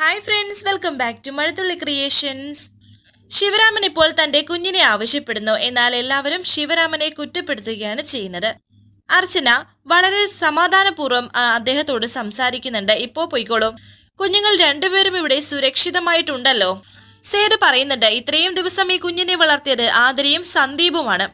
Hi friends welcome back to Mazhathulli creations Sivaraman ഇപ്പോൾ തന്റെ കുഞ്ഞിനെ ആവശ്യപ്പെടുന്നു. എന്നാൽ എല്ലാവരും ശിവരാമനെ കുറ്റപ്പെടുത്തുകയാണ് ചെയ്യുന്നത്. അർച്ചന വളരെ സമാധാനപൂർവം അദ്ദേഹത്തോട് സംസാരിക്കുന്നുണ്ട്. ഇപ്പോൾ പോയിക്കോളും. കുഞ്ഞുങ്ങൾ രണ്ടുപേരും ഇവിടെ സുരക്ഷിതമായിട്ടുണ്ടല്ലോ. സേതു പറയുന്നുണ്ട് ഇത്രയും ദിവസം ഈ കുഞ്ഞിനെ വളർത്തിയത് ആദരയും സന്ദീപുമാണ്.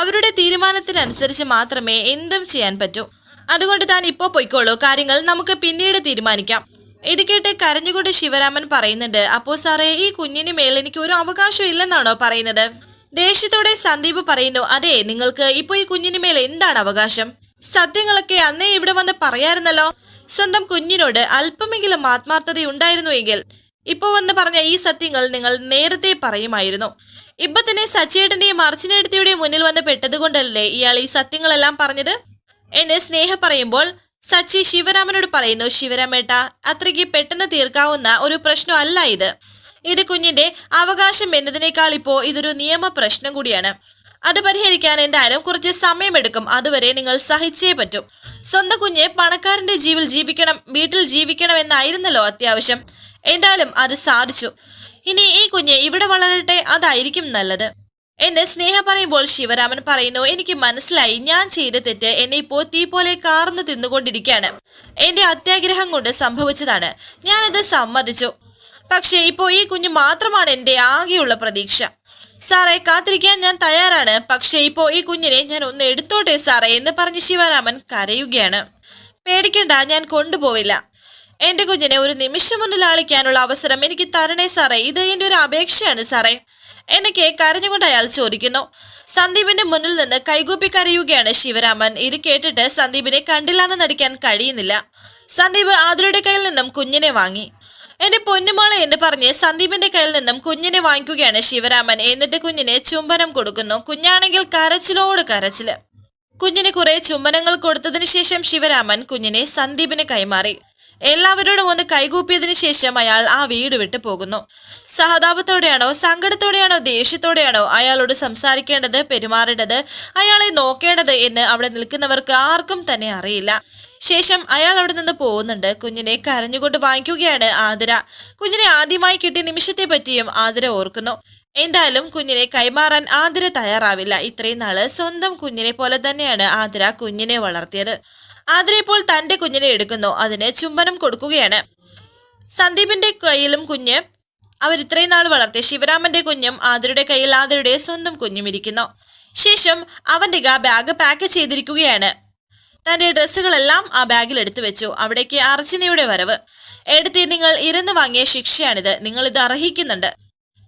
അവരുടെ തീരുമാനത്തിനനുസരിച്ച് മാത്രമേ എന്തും ചെയ്യാൻ പറ്റൂ. അതുകൊണ്ട് താൻ ഇപ്പോൾ പൊയ്ക്കോളൂ. കാര്യങ്ങൾ നമുക്ക് പിന്നീട് തീരുമാനിക്കാം. ഇത് കേട്ട് കരഞ്ഞുകൊണ്ട് ശിവരാമൻ പറയുന്നുണ്ട് അപ്പോ സാറേ ഈ കുഞ്ഞിന് മേൽ എനിക്ക് ഒരു അവകാശം ഇല്ലെന്നാണോ പറയുന്നത്? ദേഷ്യത്തോടെ സന്ദീപ് പറയുന്നു അതെ നിങ്ങൾക്ക് ഇപ്പൊ ഈ കുഞ്ഞിന് മേൽ എന്താണ് അവകാശം? സത്യങ്ങളൊക്കെ അന്നേ ഇവിടെ വന്ന് പറയാറുന്നല്ലോ സ്വന്തം കുഞ്ഞിനോട് അല്പമെങ്കിലും ആത്മാർത്ഥത ഉണ്ടായിരുന്നുവെങ്കിൽ ഇപ്പൊ വന്ന് പറഞ്ഞ ഈ സത്യങ്ങൾ നിങ്ങൾ നേരത്തെ പറയുമായിരുന്നു. ഇപ്പൊ തന്നെ സച്ചിയേട്ടന്റെയും അർച്ചനേടത്തിയുടെയും മുന്നിൽ വന്ന് പെട്ടതുകൊണ്ടല്ലേ ഇയാൾ ഈ സത്യങ്ങളെല്ലാം പറഞ്ഞത്? എന്നെ സ്നേഹ പറയുമ്പോൾ സച്ചി ശിവരാമനോട് പറയുന്നു ശിവരാമേട്ട അത്രയ്ക്ക് പെട്ടെന്ന് തീർക്കാവുന്ന ഒരു പ്രശ്നമല്ല ഇത്. ഇത് കുഞ്ഞിന്റെ അവകാശം എന്നതിനേക്കാൾ ഇപ്പോ ഇതൊരു നിയമ പ്രശ്നം കൂടിയാണ്. അത് പരിഹരിക്കാൻ എന്തായാലും കുറച്ച് സമയമെടുക്കും. അതുവരെ നിങ്ങൾ സഹിച്ചേ പറ്റും. സ്വന്തം കുഞ്ഞ് പണക്കാരന്റെ ജീവിൽ ജീവിക്കണം വീട്ടിൽ ജീവിക്കണം എന്നായിരുന്നല്ലോ അത്യാവശ്യം. എന്തായാലും അത് സാധിച്ചു. ഇനി ഈ കുഞ്ഞ് ഇവിടെ വളരട്ടെ? അതായിരിക്കും നല്ലത്. എന്നെ സ്നേഹ പറയുമ്പോൾ ശിവരാമൻ പറയുന്നു എനിക്ക് മനസ്സിലായി. ഞാൻ ചെയ്ത തെറ്റ് എന്നെ ഇപ്പോ തീ പോലെ കാർന്ന് തിന്നുകൊണ്ടിരിക്കുകയാണ്. എന്റെ അത്യാഗ്രഹം കൊണ്ട് സംഭവിച്ചതാണ്. ഞാനത് സമ്മതിച്ചു. പക്ഷേ ഇപ്പോ ഈ കുഞ്ഞ് മാത്രമാണ് എന്റെ ആകെയുള്ള പ്രതീക്ഷ. സാറേ കാത്തിരിക്കാൻ ഞാൻ തയ്യാറാണ്. പക്ഷേ ഇപ്പോ ഈ കുഞ്ഞിനെ ഞാൻ ഒന്ന് എടുത്തോട്ടെ സാറേ എന്ന് പറഞ്ഞ് ശിവരാമൻ കരയുകയാണ്. പേടിക്കണ്ട ഞാൻ കൊണ്ടുപോവില്ല. എന്റെ കുഞ്ഞിനെ ഒരു നിമിഷം ഒന്ന് ലാളിക്കാനുള്ള അവസരം എനിക്ക് തരണേ സാറേ. ഇത് എന്റെ ഒരു അപേക്ഷയാണ് സാറേ. എനിക്ക് കരഞ്ഞുകൊണ്ട് അയാൾ ചോദിക്കുന്നു. സന്ദീപിന്റെ മുന്നിൽ നിന്ന് കൈകൂപ്പി കരയുകയാണ് ശിവരാമൻ. ഇത് കേട്ടിട്ട് സന്ദീപിനെ കണ്ടില്ലാന്ന് നടിക്കാൻ കഴിയുന്നില്ല. സന്ദീപ് ആതിരയുടെ കയ്യിൽ നിന്നും കുഞ്ഞിനെ വാങ്ങി. എന്റെ പൊന്നുമോളെ എന്ന് പറഞ്ഞ് സന്ദീപിന്റെ കയ്യിൽ നിന്നും കുഞ്ഞിനെ വാങ്ങിക്കുകയാണ് ശിവരാമൻ. എന്നിട്ട് കുഞ്ഞിനെ ചുംബനം കൊടുക്കുന്നു. കുഞ്ഞാണെങ്കിൽ കരച്ചിലോട് കരച്ചിൽ. കുഞ്ഞിന് കുറെ ചുംബനങ്ങൾ കൊടുത്തതിന് ശേഷം ശിവരാമൻ കുഞ്ഞിനെ സന്ദീപിന് കൈമാറി. എല്ലാവരോടും ഒന്ന് കൈകൂപ്പിയതിന് ശേഷം അയാൾ ആ വീട് വിട്ടു പോകുന്നു. സഹതാപത്തോടെയാണോ സങ്കടത്തോടെയാണോ ദേഷ്യത്തോടെയാണോ അയാളോട് സംസാരിക്കേണ്ടത് പെരുമാറേണ്ടത് അയാളെ നോക്കേണ്ടത് എന്ന് അവിടെ നിൽക്കുന്നവർക്ക് ആർക്കും തന്നെ അറിയില്ല. ശേഷം അയാൾ അവിടെ നിന്ന് പോകുന്നുണ്ട്. കുഞ്ഞിനെ കരഞ്ഞുകൊണ്ട് വാങ്ങിക്കുകയാണ് ആതിര. കുഞ്ഞിനെ ആദ്യമായി കിട്ടിയ നിമിഷത്തെ പറ്റിയും ആതിര ഓർക്കുന്നു. എന്തായാലും കുഞ്ഞിനെ കൈമാറാൻ ആതിര തയ്യാറാവില്ല. ഇത്രയും നാൾ സ്വന്തം കുഞ്ഞിനെ പോലെ തന്നെയാണ് ആതിര കുഞ്ഞിനെ വളർത്തിയത്. ആതിര ഇപ്പോൾ തന്റെ കുഞ്ഞിനെ എടുക്കുന്നു. അതിന് ചുംബനം കൊടുക്കുകയാണ്. സന്ദീപിന്റെ കയ്യിലും കുഞ്ഞ്. അവർ ഇത്രയും നാൾ വളർത്തിയ ശിവരാമന്റെ കുഞ്ഞും ആതിരയുടെ കയ്യിൽ ആതിരയുടെ സ്വന്തം കുഞ്ഞും ഇരിക്കുന്നു. ശേഷം അവന്റെ ആ ബാഗ് പാക്ക് ചെയ്തിരിക്കുകയാണ്. തന്റെ ഡ്രസ്സുകളെല്ലാം ആ ബാഗിൽ എടുത്തു വെച്ചു. അവിടേക്ക് അർച്ചനയുടെ വരവ്. എടുത്തി നിങ്ങൾ ഇരുന്ന് വാങ്ങിയ ശിക്ഷയാണിത്. നിങ്ങൾ ഇത് അർഹിക്കുന്നുണ്ട്.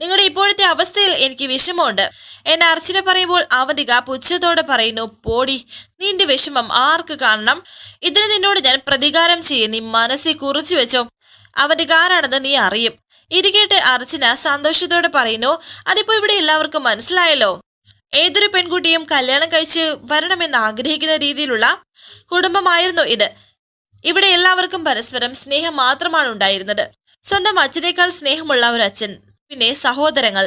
നിങ്ങളുടെ ഇപ്പോഴത്തെ അവസ്ഥയിൽ എനിക്ക് വിഷമമുണ്ട്. എന്നെ അർച്ചന പറയുമ്പോൾ അവധിക പുച്ഛത്തോടെ പറയുന്നു പോടി നിന്റെ വിഷമം ആർക്ക് കാണണം? ഇതിന് നിന്നോട് ഞാൻ പ്രതികാരം ചെയ്യും. നീ മനസ്സിൽ കുറിച്ചു വെച്ചോ. അവന്റെ കാരാണെന്ന് നീ അറിയും. ഇരിക്കട്ടെ അർച്ചന സന്തോഷത്തോടെ പറയുന്നു അതിപ്പോ ഇവിടെ എല്ലാവർക്കും മനസ്സിലായല്ലോ. ഏതൊരു പെൺകുട്ടിയും കല്യാണം കഴിച്ച് വരണമെന്ന് ആഗ്രഹിക്കുന്ന രീതിയിലുള്ള കുടുംബമായിരുന്നു ഇത്. ഇവിടെ എല്ലാവർക്കും പരസ്പരം സ്നേഹം മാത്രമാണ് ഉണ്ടായിരുന്നത്. സ്വന്തം അച്ഛനേക്കാൾ സ്നേഹമുള്ള ഒരു അച്ഛൻ പിന്നെ സഹോദരങ്ങൾ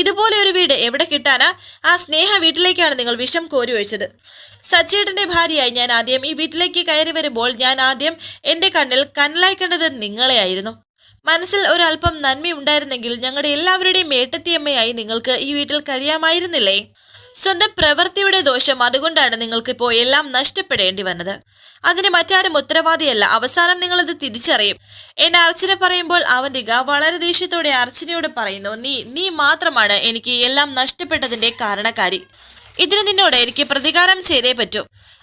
ഇതുപോലെ ഒരു വീട് എവിടെ കിട്ടാനാ ആ സ്നേഹ വീട്ടിലേക്കാണ് നിങ്ങൾ വിഷം കോരി ഒഴിച്ചത്. സച്ചേട്ടന്റെ ഭാര്യയായി ഞാൻ ആദ്യം ഈ വീട്ടിലേക്ക് കയറി വരുമ്പോൾ ഞാൻ ആദ്യം എന്റെ കണ്ണിൽ കനലായി കണ്ടത് നിങ്ങളെയായിരുന്നു. മനസ്സിൽ ഒരല്പം നന്മയുണ്ടായിരുന്നെങ്കിൽ ഞങ്ങളുടെ എല്ലാവരുടെയും ഏട്ടത്തിയമ്മയായി നിങ്ങൾക്ക് ഈ വീട്ടിൽ കഴിയാമായിരുന്നില്ലേ? സ്വന്തം പ്രവൃത്തിയുടെ ദോഷം. അതുകൊണ്ടാണ് നിങ്ങൾക്കിപ്പോൾ എല്ലാം നഷ്ടപ്പെടേണ്ടി വന്നത്. അതിന് മറ്റാരും ഉത്തരവാദിയല്ല. അവസാനം നിങ്ങളത് തിരിച്ചറിയും. എന്നെ അർച്ചന പറയുമ്പോൾ അവന്തിക വളരെ ദേഷ്യത്തോടെ അർച്ചനയോട് പറയുന്നു നീ നീ മാത്രമാണ് എനിക്ക് എല്ലാം നഷ്ടപ്പെട്ടതിന്റെ കാരണക്കാരി. ഇതിന് നിന്നോട് എനിക്ക് പ്രതികാരം ചെയ്തേ പറ്റൂ.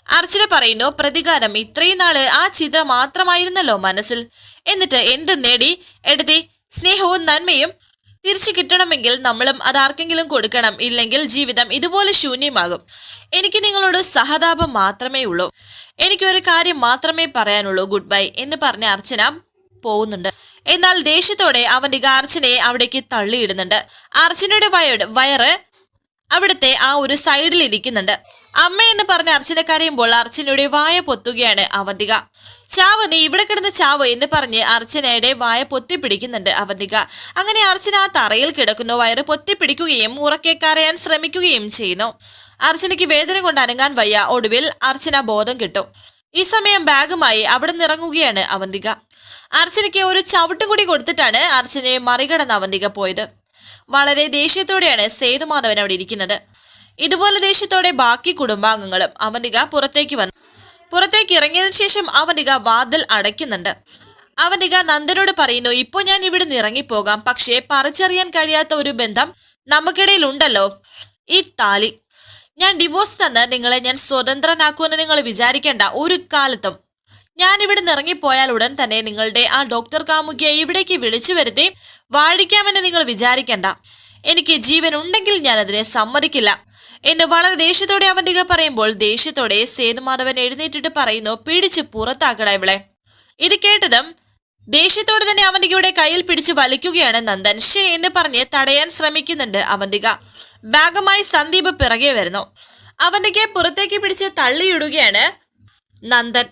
അർച്ചന പറയുന്നു പ്രതികാരം ഇത്രയും നാൾ ആ ചിത്രം മാത്രമായിരുന്നല്ലോ മനസ്സിൽ. എന്നിട്ട് എന്ത് നേടി? എടുത്തി സ്നേഹവും നന്മയും തിരിച്ചു കിട്ടണമെങ്കിൽ നമ്മളും അത് ആർക്കെങ്കിലും കൊടുക്കണം. ഇല്ലെങ്കിൽ ജീവിതം ഇതുപോലെ ശൂന്യമാകും. എനിക്ക് നിങ്ങളോട് സഹതാപം മാത്രമേ ഉള്ളൂ. എനിക്കൊരു കാര്യം മാത്രമേ പറയാനുള്ളൂ ഗുഡ് ബൈ എന്ന് പറഞ്ഞ അർച്ചന പോകുന്നുണ്ട് എന്നാൽ ദേഷ്യത്തോടെ അവന്റെ അർച്ചനയെ അവിടേക്ക് തള്ളിയിടുന്നുണ്ട്. അർച്ചനയുടെ വയർ വയറ് അവിടുത്തെ ആ ഒരു സൈഡിൽ ഇരിക്കുന്നുണ്ട്. അമ്മ എന്ന് പറഞ്ഞ അർച്ചന കരയുമ്പോൾ അർച്ചനയുടെ വായ പൊത്തുകയാണ് അവന്തിക. ചാവ് നീ ഇവിടെ കിടന്ന് ചാവ് എന്ന് പറഞ്ഞ് അർച്ചനയുടെ വായ പൊത്തിപ്പിടിക്കുന്നുണ്ട് അവന്തിക. അങ്ങനെ അർച്ചന ആ തറയിൽ കിടക്കുന്നു. വയറ് പൊത്തിപ്പിടിക്കുകയും ഉറക്കെ കരയാൻ ശ്രമിക്കുകയും ചെയ്യുന്നു. അർച്ചനയ്ക്ക് വേദന കൊണ്ട് അനങ്ങാൻ വയ്യ. ഒടുവിൽ അർച്ചന ബോധം കിട്ടും. ഈ സമയം ബാഗുമായി അവിടെ നിറങ്ങുകയാണ് അവന്തിക. അർച്ചനയ്ക്ക് ഒരു ചവിട്ടും കൂടി കൊടുത്തിട്ടാണ് അർച്ചനയെ മറികടന്ന് അവന്തിക പോയത്. വളരെ ദേഷ്യത്തോടെയാണ് സേതുമാധവൻ അവിടെ ഇരിക്കുന്നത്. ഇതുപോലെ ദേഷ്യത്തോടെ ബാക്കി കുടുംബാംഗങ്ങളും അവന്തിക പുറത്തേക്ക് വന്നു. പുറത്തേക്ക് ഇറങ്ങിയതിനു ശേഷം അവനിക വാതിൽ അടയ്ക്കുന്നുണ്ട്. അവനിക നന്ദനോട് പറയുന്നു ഇപ്പോ ഞാൻ ഇവിടുന്ന് ഇറങ്ങിപ്പോകാം. പക്ഷേ പറിച്ചറിയാൻ കഴിയാത്ത ഒരു ബന്ധം നമുക്കിടയിൽ ഉണ്ടല്ലോ ഈ താലി. ഞാൻ ഡിവോഴ്സ് തന്ന് നിങ്ങളെ ഞാൻ സ്വതന്ത്രനാക്കുമെന്ന് നിങ്ങൾ വിചാരിക്കേണ്ട ഒരു കാലത്തും. ഞാൻ ഇവിടുന്ന് ഇറങ്ങിപ്പോയാൽ ഉടൻ തന്നെ നിങ്ങളുടെ ആ ഡോക്ടർ കാമുകിയെ ഇവിടേക്ക് വിളിച്ചു വരുത്തി വാഴിക്കാമെന്ന് നിങ്ങൾ വിചാരിക്കേണ്ട. എനിക്ക് ജീവൻ ഉണ്ടെങ്കിൽ ഞാൻ അതിനെ സമ്മതിക്കില്ല. എന്ന് വളരെ ദേഷ്യത്തോടെ അവന്തിക പറയുമ്പോൾ ദേഷ്യത്തോടെ സേതുമാധവൻ എഴുന്നേറ്റിട്ട് പറയുന്നു പിടിച്ച് പുറത്താക്കട ഇവളെ. ഇത് കേട്ടതും ദേഷ്യത്തോടെ തന്നെ അവന്തികയുടെ കയ്യിൽ പിടിച്ച് വലിക്കുകയാണ് നന്ദൻ. ഷേ എന്ന് പറഞ്ഞ് തടയാൻ ശ്രമിക്കുന്നുണ്ട് അവന്തിക. ബാഗുമായി സന്ദീപ് പിറകെ വരുന്നു. അവന്തികയെ പുറത്തേക്ക് പിടിച്ച് തള്ളിയിടുകയാണ് നന്ദൻ.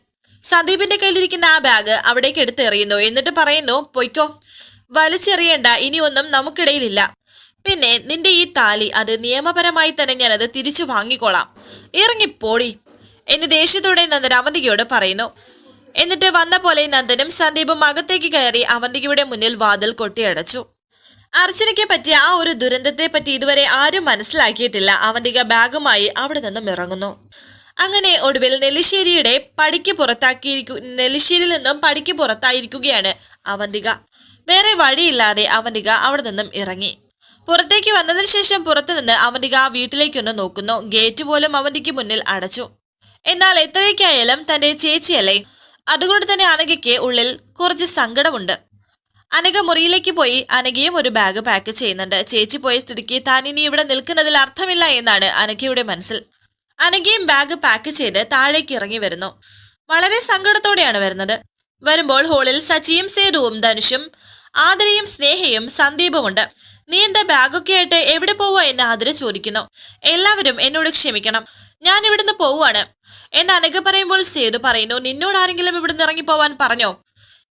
സന്ദീപിന്റെ കയ്യിലിരിക്കുന്ന ആ ബാഗ് അവിടേക്ക് എടുത്തെറിയുന്നു. എന്നിട്ട് പറയുന്നു പൊയ്ക്കോ. വലിച്ചെറിയേണ്ട. ഇനിയൊന്നും നമുക്കിടയിലില്ല. പിന്നെ നിന്റെ ഈ താലി അത് നിയമപരമായി തന്നെ ഞാനത് തിരിച്ചു വാങ്ങിക്കോളാം. ഇറങ്ങിപ്പോടി എന്ന് ദേഷ്യത്തോടെ നന്ദൻ അവന്തികയോട് പറയുന്നു. എന്നിട്ട് വന്ന പോലെ നന്ദനും സന്ദീപും അകത്തേക്ക് കയറി അവന്തികയുടെ മുന്നിൽ വാതിൽ കൊട്ടിയടച്ചു. അർച്ചനയ്ക്ക് പറ്റിയ ആ ഒരു ദുരന്തത്തെ പറ്റി ഇതുവരെ ആരും മനസ്സിലാക്കിയിട്ടില്ല. അവന്തിക ബാഗുമായി അവിടെ നിന്നും ഇറങ്ങുന്നു. അങ്ങനെ ഒടുവിൽ നെല്ലിശ്ശേരിയുടെ പടിക്ക് പുറത്താക്കിയിരിക്കു നെല്ലിശ്ശേരിയിൽ നിന്നും പടിക്ക് പുറത്തായിരിക്കുകയാണ് അവന്തിക. വേറെ വഴിയില്ലാതെ അവന്തിക അവിടെ നിന്നും ഇറങ്ങി. പുറത്തേക്ക് വന്നതിന് ശേഷം പുറത്തുനിന്ന് അവന്തിക വീട്ടിലേക്കൊന്ന് നോക്കുന്നു. ഗേറ്റ് പോലും അവന്തിക്ക് മുന്നിൽ അടച്ചു. എന്നാൽ എത്രയൊക്കെയായാലും തന്റെ ചേച്ചിയല്ലേ? അതുകൊണ്ട് തന്നെ അനഘയ്ക്ക് ഉള്ളിൽ കുറച്ച് സങ്കടമുണ്ട്. അനഘ മുറിയിലേക്ക് പോയി അനഘയും ഒരു ബാഗ് പാക്ക് ചെയ്യുന്നുണ്ട്. ചേച്ചി പോയ സ്ഥിതിക്ക് താൻ ഇനി ഇവിടെ നിൽക്കുന്നതിൽ അർത്ഥമില്ല എന്നാണ് അനഘയുടെ മനസ്സിൽ. അനഘയും ബാഗ് പാക്ക് ചെയ്ത് താഴേക്ക് ഇറങ്ങി വരുന്നു. വളരെ സങ്കടത്തോടെയാണ് വരുന്നത്. വരുമ്പോൾ ഹോളിൽ സച്ചിയും സേതുവും ധനുഷും ആദരയും സ്നേഹയും സന്ദീപുമുണ്ട്. നീ എന്താ ബാഗൊക്കെ ആയിട്ട് എവിടെ പോവാ എന്ന് ആതിര ചോദിക്കുന്നു. എല്ലാവരും എന്നോട് ക്ഷമിക്കണം. ഞാൻ ഇവിടുന്ന് പോവാണ് എന്ന് അനഘ പറയുമ്പോൾ സേതു പറയുന്നു നിന്നോട് ആരെങ്കിലും ഇവിടുന്ന് ഇറങ്ങി പോവാൻ പറഞ്ഞോ?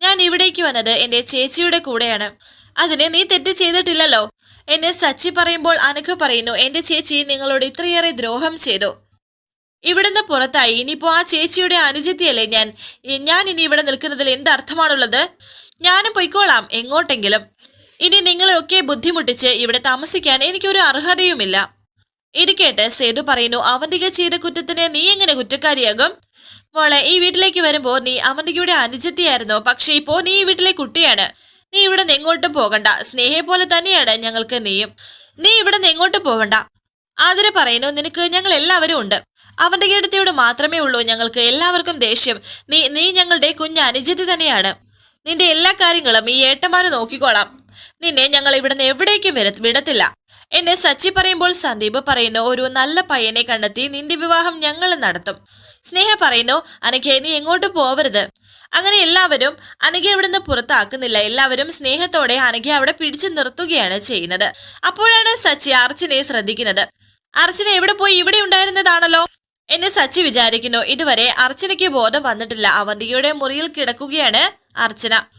ഞാൻ ഇവിടേക്ക് വന്നത് എന്റെ ചേച്ചിയുടെ കൂടെയാണ്. അതിന് നീ തെറ്റ് ചെയ്തിട്ടില്ലല്ലോ. എന്നെ സച്ചി പറയുമ്പോൾ അനഘ പറയുന്നു എന്റെ ചേച്ചി നിങ്ങളോട് ഇത്രയേറെ ദ്രോഹം ചെയ്തു. ഇവിടുന്ന് പുറത്തായി. ഇനിയിപ്പോ ആ ചേച്ചിയുടെ അനുജത്തിയല്ലേ ഞാൻ? ഞാൻ ഇനി ഇവിടെ നിൽക്കുന്നതിൽ എന്ത് അർത്ഥമാണുള്ളത്? ഞാനും പൊയ്ക്കോളാം എങ്ങോട്ടെങ്കിലും. ഇനി നിങ്ങളെയൊക്കെ ബുദ്ധിമുട്ടിച്ച് ഇവിടെ താമസിക്കാൻ എനിക്കൊരു അർഹതയുമില്ല. ഇരിക്കേട്ട് കേട്ട് സേതു പറയുന്നു അവന്തിക ചെയ്ത കുറ്റത്തിന് നീ എങ്ങനെ കുറ്റക്കാരിയാകും? മോളെ ഈ വീട്ടിലേക്ക് വരുമ്പോ നീ അവന്തികയുടെ അനുജത്തിയായിരുന്നു പക്ഷെ ഇപ്പോ നീ ഈ വീട്ടിലെ കുട്ടിയാണ്. നീ ഇവിടെ നിങ്ങോട്ടും പോകണ്ട സ്നേഹയെ പോലെ തന്നെയാണ് ഞങ്ങൾക്ക് നീയും. നീ ഇവിടെ നിങ്ങോട്ടും പോകണ്ട ആതിര പറയുന്നു നിനക്ക് ഞങ്ങൾ എല്ലാവരും ഉണ്ട്. അവന്റെ അടുത്തയോട് മാത്രമേ ഉള്ളൂ ഞങ്ങൾക്ക് എല്ലാവർക്കും ദേഷ്യം. നീ നീ ഞങ്ങളുടെ കുഞ്ഞ അനുജത്തി തന്നെയാണ്. നിന്റെ എല്ലാ കാര്യങ്ങളും ഈ ഏട്ടന്മാര് നോക്കിക്കോളാം. നിന്നെ ഞങ്ങൾ ഇവിടുന്ന് എവിടേക്കും വിടത്തില്ല. എന്നെ സച്ചി പറയുമ്പോൾ സന്ദീപ് പറയുന്നു ഒരു നല്ല പയ്യനെ കണ്ടെത്തി നിന്റെ വിവാഹം ഞങ്ങൾ നടത്തും. സ്നേഹ പറയുന്നു അനഘ നീ എങ്ങോട്ട് പോവരുത്? അങ്ങനെ എല്ലാവരും അനഘ ഇവിടുന്ന് പുറത്താക്കുന്നില്ല. എല്ലാവരും സ്നേഹത്തോടെ അനഘ അവിടെ പിടിച്ചു നിർത്തുകയാണ് ചെയ്യുന്നത്. അപ്പോഴാണ് സച്ചി അർച്ചനെ ശ്രദ്ധിക്കുന്നത്. അർച്ചന എവിടെ പോയി? ഇവിടെ ഉണ്ടായിരുന്നതാണല്ലോ. എന്നെ സച്ചി വിചാരിക്കുന്നു. ഇതുവരെ അർച്ചനയ്ക്ക് ബോധം വന്നിട്ടില്ല. അവന്തികയുടെ മുറിയിൽ കിടക്കുകയാണ് അർച്ചന.